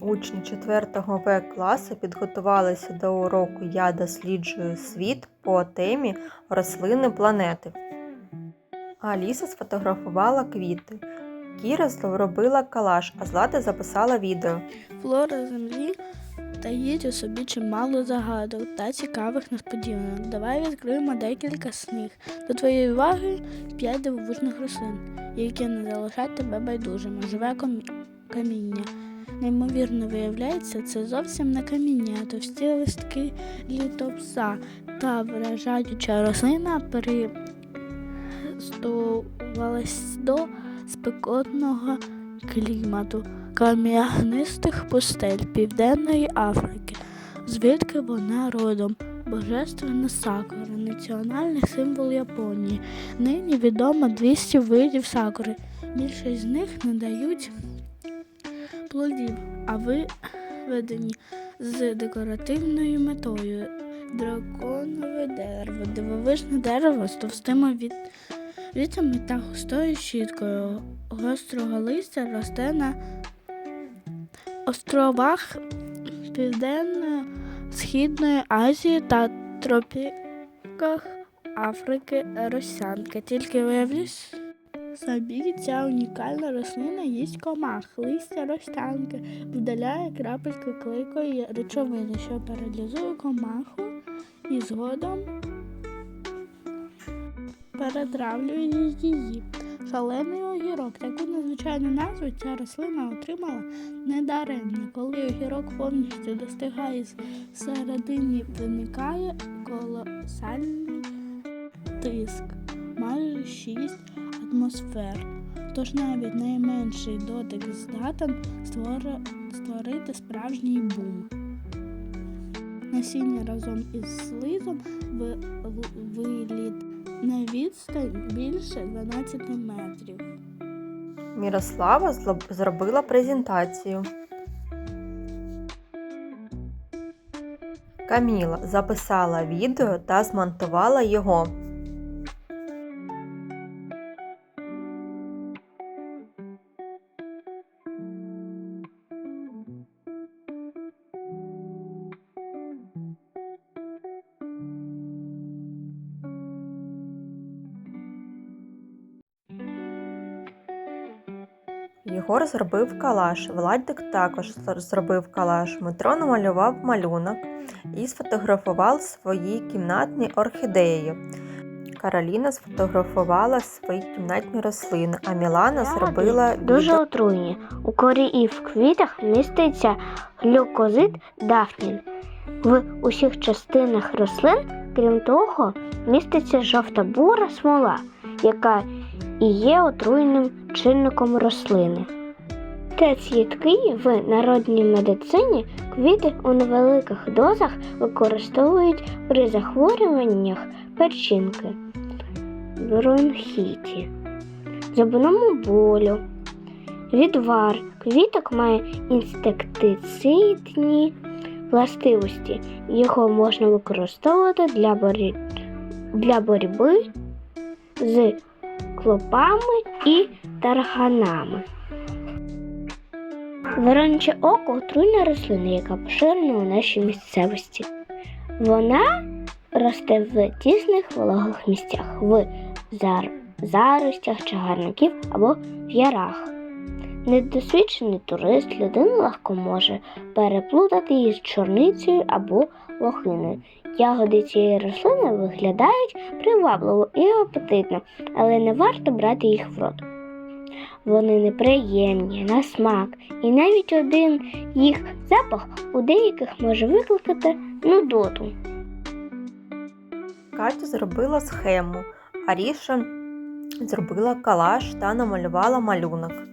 Учні 4 В класу підготувалися до уроку Я досліджую світ по темі рослини планети. Аліса сфотографувала квіти. Кіра зробила калаш, а Злата записала відео. Флора землі таїть у собі чимало загадок та цікавих несподіванок. Давай відкриємо декілька з. До твоєї уваги п'ять дивовижних рослин, які не залишать тебе байдужими. Живе каміння. Неймовірно виявляється, це зовсім не каміння, а товсті листки літопса та вражаюча рослина пристосувалась до спекотного клімату кам'янистих пустель Південної Африки, звідки вона родом. Божественна сакура, національний символ Японії. Нині відомо 200 видів сакури. Більшість з них не дають плодів, а виведені з декоративною метою. Драконове дерево, дивовижне дерево з товстими від... вітами та густою щіткою. Гострого листя росте на островах Південно-Східної Азії та тропіках Африки Росянка. Тільки виявлюсь, собі ця унікальна рослина їсть комах, листя розтянки, вдаляє крапельки клейкої речовини, що паралізує комаху і згодом перетравлює її. Шалений огірок. Таку незвичайну назву ця рослина отримала недаремно. Коли огірок повністю достигає всередині, виникає колосальний тиск, майже 6 атмосфер. Тож навіть найменший дотик здатен створити справжній бум. Насіння разом із слизом виліт на відстань більше 12 метрів. Мірослава зробила презентацію. Каміла записала відео та змонтувала його. Єгор зробив калаш, Владик також зробив калаш. Дмитро намалював малюнок і сфотографував свої кімнатні орхідеї. Кароліна сфотографувала свої кімнатні рослини, а Мілана зробила Дуже отруйні. У корі і в квітах міститься глюкозид дафнін. В усіх частинах рослин, крім того, міститься жовта-бура смола, яка і є отруйним чинником рослини. Тець їдкий в народній медицині квіти у невеликих дозах використовують при захворюваннях печінки, бронхіті, зубному болю. Відвар квіток має інсектицидні властивості. Його можна використовувати для, борі... для боротьби з клопами і тарганами. Вороняче око отруйна рослина, яка поширена у нашій місцевості. Вона росте в тісних вологих місцях, в зар... заростях чагарників або в ярах. Недосвідчений турист людина легко може переплутати її з чорницею або лохиною. Ягоди цієї рослини виглядають привабливо і апетитно, але не варто брати їх в рот. Вони неприємні на смак, і навіть один їх запах у деяких може викликати нудоту. Катя зробила схему, Аріша зробила калаш та намалювала малюнок.